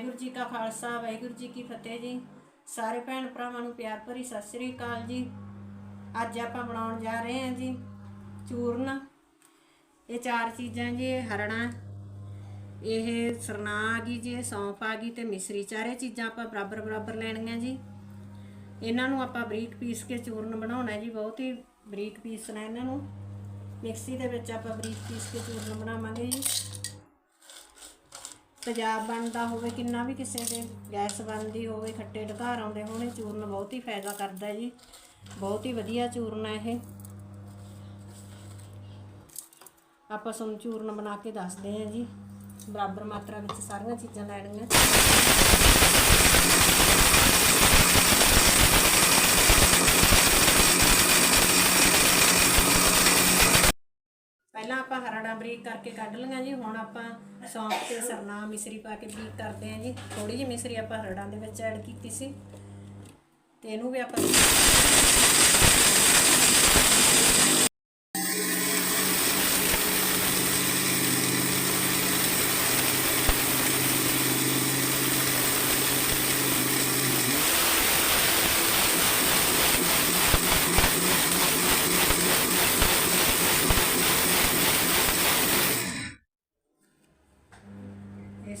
ਵਾਹਿਗੁਰੂ ਜੀ ਕਾ ਖਾਲਸਾ, ਵਾਹਿਗੁਰੂ ਜੀ ਕੀ ਫਤਿਹ ਜੀ। ਸਾਰੇ ਭੈਣ ਭਰਾਵਾਂ ਨੂੰ ਪਿਆਰ ਭਰੀ ਸਤਿ ਸ੍ਰੀ ਅਕਾਲ ਜੀ। ਅੱਜ ਆਪਾਂ ਬਣਾਉਣ ਜਾ ਰਹੇ ਹਾਂ ਜੀ ਚੂਰਨ। ਇਹ ਚਾਰ ਚੀਜ਼ਾਂ ਜੀ ਹਰਣਾ, ਇਹ ਸਰਨਾ ਆ ਗਈ ਜੀ ਸੌਂਫ ਆ ਗਈ ਤੇ ਮਿਸਰੀ। ਚਾਰੇ ਚੀਜ਼ਾਂ ਆਪਾਂ ਬਰਾਬਰ ਬਰਾਬਰ ਲੈਣੀਆਂ ਜੀ। ਇਹਨਾਂ ਨੂੰ ਆਪਾਂ ਬਰੀਕ ਪੀਸ ਕੇ ਚੂਰਨ ਬਣਾਉਣਾ ਜੀ, ਬਹੁਤ ਹੀ ਬਰੀਕ ਪੀਸਣਾ ਇਹਨਾਂ ਨੂੰ। ਮਿਕਸੀ ਦੇ ਵਿੱਚ ਆਪਾਂ ਬਰੀਕ ਪੀਸ ਕੇ ਚੂਰਨ ਬਣਾਵਾਂਗੇ ਜੀ। ਪੰਜਾਬ ਬਣਦਾ ਹੋਵੇ, ਕਿੰਨਾ ਵੀ ਕਿਸੇ ਦੇ ਗੈਸ ਬਣਦੀ ਹੋਵੇ, ਖੱਟੇ ਢਕਾਰ ਆਉਂਦੇ ਹੋਣੇ, ਚੂਰਨ ਬਹੁਤ ਹੀ ਫਾਇਦਾ ਕਰਦਾ ਜੀ। ਬਹੁਤ ਹੀ ਵਧੀਆ ਚੂਰਨ ਹੈ ਇਹ। ਆਪਾਂ ਤੁਹਾਨੂੰ ਚੂਰਨ ਬਣਾ ਕੇ ਦੱਸਦੇ ਹਾਂ ਜੀ। ਬਰਾਬਰ ਮਾਤਰਾ ਵਿੱਚ ਸਾਰੀਆਂ ਚੀਜ਼ਾਂ ਲੈਣੀਆਂ। ਪਹਿਲਾਂ ਆਪਾਂ ਹਰੜਾ ਬਰੀਕ ਕਰਕੇ ਕੱਢ ਲਈਆਂ ਜੀ, ਹੁਣ ਆਪਾਂ ਸੌਂਫ ਤੇ ਸਰਨਾ ਮਿਸਰੀ ਪਾ ਕੇ ਬਰੀਕ ਕਰਦੇ ਹਾਂ ਜੀ। ਥੋੜੀ ਜਿਹੀ ਮਿਸਰੀ ਆਪਾਂ ਹਰੜਾਂ ਦੇ ਵਿੱਚ ਐਡ ਕੀਤੀ ਸੀ। ਤੇ ਇਹਨੂੰ ਵੀ ਆਪਾਂ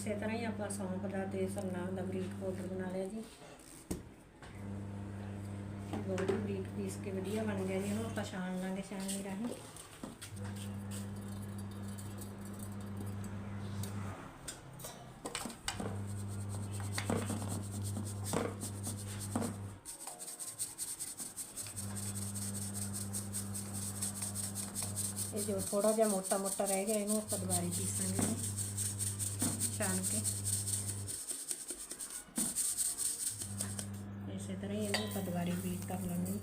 ਇਸੇ ਤਰ੍ਹਾਂ ਹੀ ਆਪਾਂ ਸੌਂਫ ਦਾ ਤੇ ਸਰਨਾ ਦਾ ਬਰੀਕ ਪਾਊਡਰ ਬਣਾ ਲਿਆ ਜੀ। ਬਹੁਤ ਬਰੀਕ ਪੀਸ ਕੇ ਵਧੀਆ ਬਣ ਗਿਆ ਜੀ ਇਹਨੂੰ ਆਪਾਂ ਛਾਣ ਲਾਂਗੇ ਛਾਣਨੀ ਰਾਹੀਂ। ਇਹ ਜੋ ਥੋੜਾ ਜਿਹਾ ਮੋਟਾ ਮੋਟਾ ਰਹਿ ਗਿਆ, ਇਹਨੂੰ ਆਪਾਂ ਦੁਬਾਰੇ ਪੀਸਾਂਗੇ। ਛਾਣ ਕੇ ਇਸੇ ਤਰ੍ਹਾਂ ਹੀ ਇਹਨੂੰ ਪਦਵਾਰੀ ਦੁਬਾਰਾ ਬੀਟ ਕਰ ਲੈਣੀ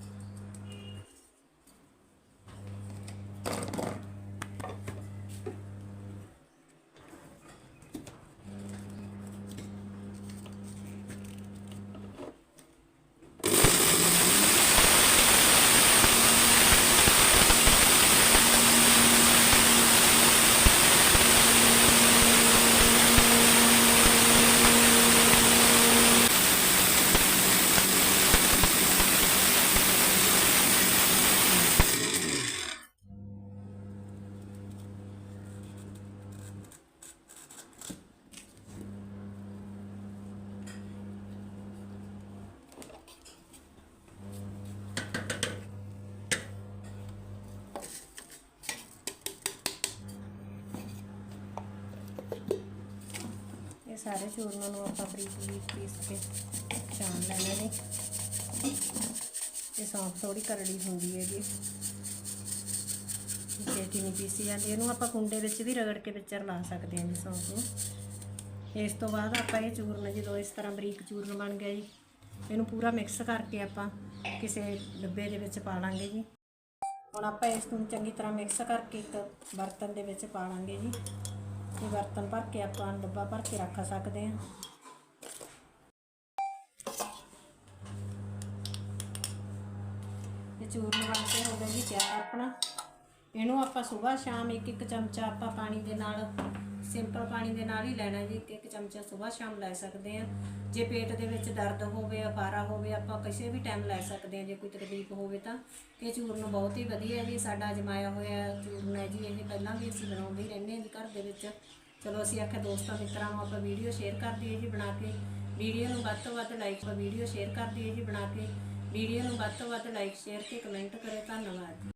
ਇਹ ਸਾਰੇ ਚੂਰਨਾਂ ਨੂੰ ਆਪਾਂ ਬਰੀਕ ਬਰੀਕ ਪੀਸ ਕੇ ਛਾਣ ਲੈਣਾ। ਨੇ ਇਹ ਸੌਂਫ ਥੋੜੀ ਕਰੜੀ ਹੁੰਦੀ ਹੈ ਜੀ ਛੇਤੀ ਨਹੀਂ ਪੀਸੀ ਜਾਂਦੀ, ਇਹਨੂੰ ਆਪਾਂ ਕੁੰਡੇ ਵਿੱਚ ਵੀ ਰਗੜ ਕੇ ਵਿੱਚ ਲਾ ਸਕਦੇ ਹਾਂ ਜੀ ਸੌਂਫ ਨੂੰ। ਇਸ ਤੋਂ ਬਾਅਦ ਆਪਾਂ ਇਹ ਚੂਰਨ ਜਦੋਂ ਇਸ ਤਰ੍ਹਾਂ ਬਰੀਕ ਚੂਰਨ ਬਣ ਗਿਆ ਜੀ, ਇਹਨੂੰ ਪੂਰਾ ਮਿਕਸ ਕਰਕੇ ਆਪਾਂ ਕਿਸੇ ਡੱਬੇ ਦੇ ਵਿੱਚ ਪਾ ਲਾਂਗੇ ਜੀ। ਹੁਣ ਆਪਾਂ ਇਸ ਨੂੰ ਚੰਗੀ ਤਰ੍ਹਾਂ ਮਿਕਸ ਕਰਕੇ ਇੱਕ ਬਰਤਨ ਦੇ ਵਿੱਚ ਪਾ ਲਾਂਗੇ ਜੀ। ਇਹ ਬਰਤਨ ਭਰ ਕੇ ਆਪਾਂ ਡੱਬਾ ਭਰ ਕੇ ਰੱਖ ਸਕਦੇ ਹਾਂ। ਇਹ ਚੂਰਨ ਬਣ ਕੇ ਹੋ ਗਿਆ ਜੀ ਤਿਆਰ ਆਪਣਾ। ਇਹਨੂੰ ਆਪਾਂ ਸਵੇਰ ਸ਼ਾਮ ਇੱਕ ਇੱਕ ਚਮਚਾ ਆਪਾਂ ਪਾਣੀ ਦੇ ਨਾਲ ਸਿੰਪਲ ਪਾਣੀ ਦੇ ਨਾਲ ਹੀ ਲੈਣਾ ਜੀ। ਇੱਕ ਇੱਕ ਚਮਚਾ ਸਵੇਰ ਸ਼ਾਮ ਲੈ ਸਕਦੇ ਹਾਂ। ਜੇ ਪੇਟ ਦੇ ਵਿੱਚ ਦਰਦ ਹੋਵੇ ਅਫਾਰਾ ਹੋਵੇ, ਆਪਾਂ ਕਿਸੇ ਵੀ ਟਾਈਮ ਲੈ ਸਕਦੇ ਹਾਂ। ਜੇ ਕੋਈ ਤਕਲੀਫ ਹੋਵੇ ਤਾਂ। ਇਹ ਚੂਰਨ ਬਹੁਤ ਹੀ ਵਧੀਆ ਜੀ। ਸਾਡਾ ਅਜਮਾਇਆ ਹੋਇਆ ਚੂਰਨ ਹੈ ਜੀ। ਇਹ ਪਹਿਲਾਂ ਵੀ ਅਸੀਂ ਬਣਾਉਂਦੇ ਹੀ ਰਹਿੰਦੇ ਹਾਂ ਜੀ ਘਰ ਦੇ ਵਿੱਚ। ਚਲੋ ਅਸੀਂ ਆਖਿਆ ਦੋਸਤਾਂ ਮਿੱਤਰਾਂ ਨੂੰ ਆਪਾਂ ਵੀਡੀਓ ਸ਼ੇਅਰ ਕਰ ਦਈਏ ਜੀ ਬਣਾ ਕੇ। ਵੀਡੀਓ ਨੂੰ ਵੱਧ ਤੋਂ ਵੱਧ ਲਾਈਕ ਵੀਡੀਓ ਸ਼ੇਅਰ ਕਰ ਦਈਏ ਜੀ ਬਣਾ ਕੇ। ਵੀਡੀਓ ਨੂੰ ਵੱਧ ਤੋਂ ਵੱਧ ਲਾਈਕ ਸ਼ੇਅਰ ਤੇ ਕਮੈਂਟ ਕਰੇ ਧੰਨਵਾਦ।